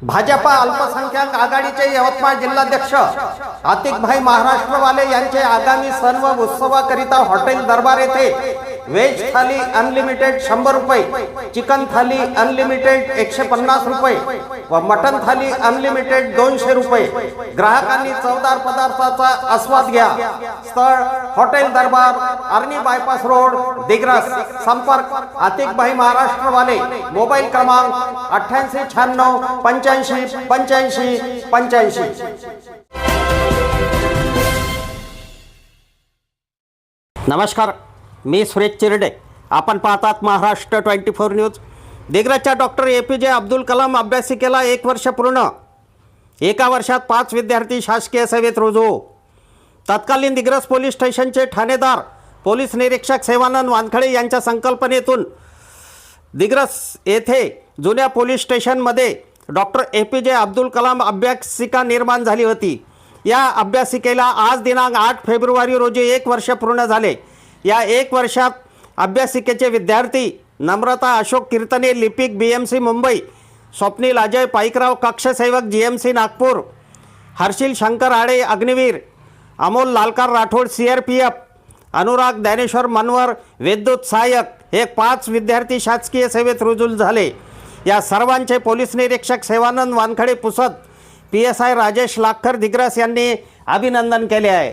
भाजपा अल्पसंख्याक आघाडीचे यवतमाळ जिल्हाध्यक्ष आतिकभाई महाराष्ट्रवाले यांचे आगामी सण व उत्सवाकरिता हॉटेल दरबार येथे व्हेज थाली अनलिमिटेड शंभर रुपये चिकन थाली अनलिमिटेड एकशे पन्नास रुपये व मटन थाली अनलिमिटेड दोनशे रुपये. ग्राहकांनी चवदार पदार्थाचा आस्वाद घ्या. स्थळ hotel Darbar Arni bypass road Digras संपर्क आतिकबाई महाराष्ट्रवाले मोबाईल क्रमांक अठ्ठ्याऐंशी शहाण्णव पंच्याऐंशी पंच्याऐंशी पंच्याऐंशी. नमस्कार. मी सुरेश चिरडे. आपण पाहतात Maharashtra twenty four news. दिग्रजच्या doctor A P J Abdul Kalam अभ्यासिकेला एक वर्ष पूर्ण. एका वर्षात पाच विद्यार्थी शासकीय सेवेत रुजू. तत्कालीन दिग्रस पोलीस स्टेशनचे ठाणेदार पोलीस निरीक्षक सेवानंद वानखडे यांच्या संकल्पनेतून दिग्रस येथे जुन्या पोलीस स्टेशनमध्ये doctor A P J Abdul Kalam अभ्यासिका निर्माण झाली होती. या अभ्यासिकेला आज दिनांक आठ फेब्रुवारी रोजी एक वर्ष पूर्ण झाले. या एक वर्षात अभ्यासिकेचे विद्यार्थी नम्रता अशोक कीर्तने लिपिक B M C Mumbai Swapnil Ajay Paikrao कक्षसेवक G M C Nagpur Harshil Shankar Ade Agniveer Amol Lalkar Rathod C R P F Anurag Dnyaneshwar Manwar विद्युत सहाय्यक हे पाच विद्यार्थी शासकीय सेवेत रुजू झाले. या सर्वांचे पोलीस निरीक्षक Sevanand Wankhade Pusad P S I Rajesh Lakhar Digras यांनी अभिनंदन केले आहे.